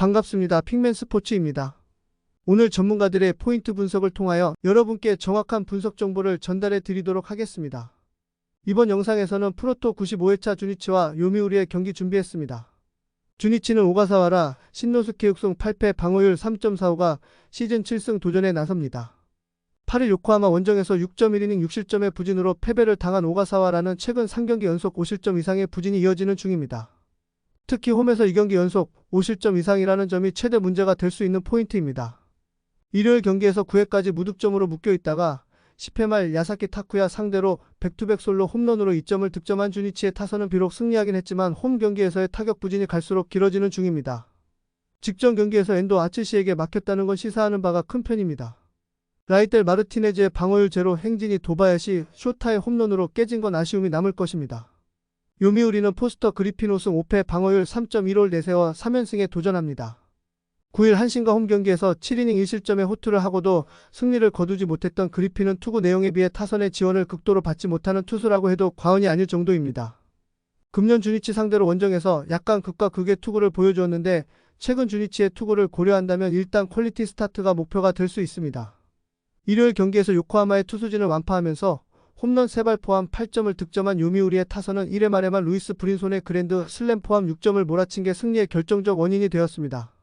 반갑습니다. 핑맨 스포츠입니다. 오늘 전문가들의 포인트 분석을 통하여 여러분께 정확한 분석 정보를 전달해 드리도록 하겠습니다. 이번 영상에서는 프로토 95회차 주니치와 요미우리의 경기 준비했습니다. 주니치는 오가사와라 신노스케 육승 8패 방어율 3.45가 시즌 7승 도전에 나섭니다. 8일 요코하마 원정에서 6.1이닝 6실점의 부진으로 패배를 당한 오가사와라는 최근 3경기 연속 5실점 이상의 부진이 이어지는 중입니다. 특히 홈에서 2경기 연속 5실점 이상이라는 점이 최대 문제가 될 수 있는 포인트입니다. 일요일 경기에서 9회까지 무득점으로 묶여 있다가 10회 말 야사키 타쿠야 상대로 백투백 솔로 홈런으로 2점을 득점한 주니치의 타선은 비록 승리하긴 했지만 홈 경기에서의 타격 부진이 갈수록 길어지는 중입니다. 직전 경기에서 엔도 아츠시에게 막혔다는 건 시사하는 바가 큰 편입니다. 라이델 마르티네즈의 방어율 제로 행진이 도바야시 쇼타의 홈런으로 깨진 건 아쉬움이 남을 것입니다. 요미우리는 포스터 그리핀 우승 5패 방어율 3.15를 내세워 3연승에 도전합니다. 9일 한신과 홈 경기에서 7이닝 1실점의 호투를 하고도 승리를 거두지 못했던 그리핀은 투구 내용에 비해 타선의 지원을 극도로 받지 못하는 투수라고 해도 과언이 아닐 정도입니다. 금년 주니치 상대로 원정에서 약간 극과 극의 투구를 보여주었는데 최근 주니치의 투구를 고려한다면 일단 퀄리티 스타트가 목표가 될 수 있습니다. 일요일 경기에서 요코하마의 투수진을 완파하면서 홈런 3발 포함 8점을 득점한 요미우리의 타선은 1회 말에만 루이스 브린손의 그랜드 슬램 포함 6점을 몰아친 게 승리의 결정적 원인이 되었습니다.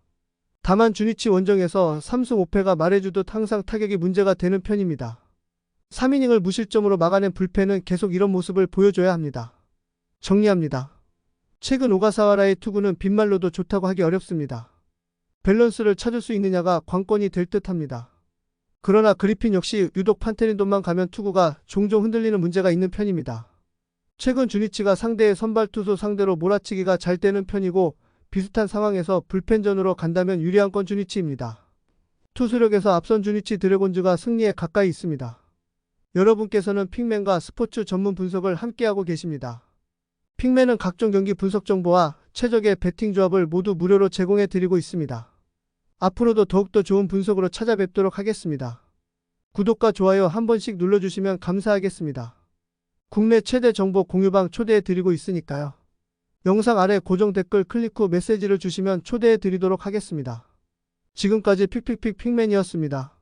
다만 주니치 원정에서 3승 5패가 말해주듯 항상 타격이 문제가 되는 편입니다. 3이닝을 무실점으로 막아낸 불펜은 계속 이런 모습을 보여줘야 합니다. 정리합니다. 최근 오가사와라의 투구는 빈말로도 좋다고 하기 어렵습니다. 밸런스를 찾을 수 있느냐가 관건이 될 듯합니다. 그러나 그리핀 역시 유독 판테린돈만 가면 투구가 종종 흔들리는 문제가 있는 편입니다. 최근 주니치가 상대의 선발 투수 상대로 몰아치기가 잘 되는 편이고 비슷한 상황에서 불펜전으로 간다면 유리한 건 주니치입니다. 투수력에서 앞선 주니치 드래곤즈가 승리에 가까이 있습니다. 여러분께서는 핑맨과 스포츠 전문 분석을 함께하고 계십니다. 핑맨은 각종 경기 분석 정보와 최적의 배팅 조합을 모두 무료로 제공해 드리고 있습니다. 앞으로도 더욱더 좋은 분석으로 찾아뵙도록 하겠습니다. 구독과 좋아요 한 번씩 눌러주시면 감사하겠습니다. 국내 최대 정보 공유방 초대해 드리고 있으니까요. 영상 아래 고정 댓글 클릭 후 메시지를 주시면 초대해 드리도록 하겠습니다. 지금까지 픽픽픽 픽맨이었습니다.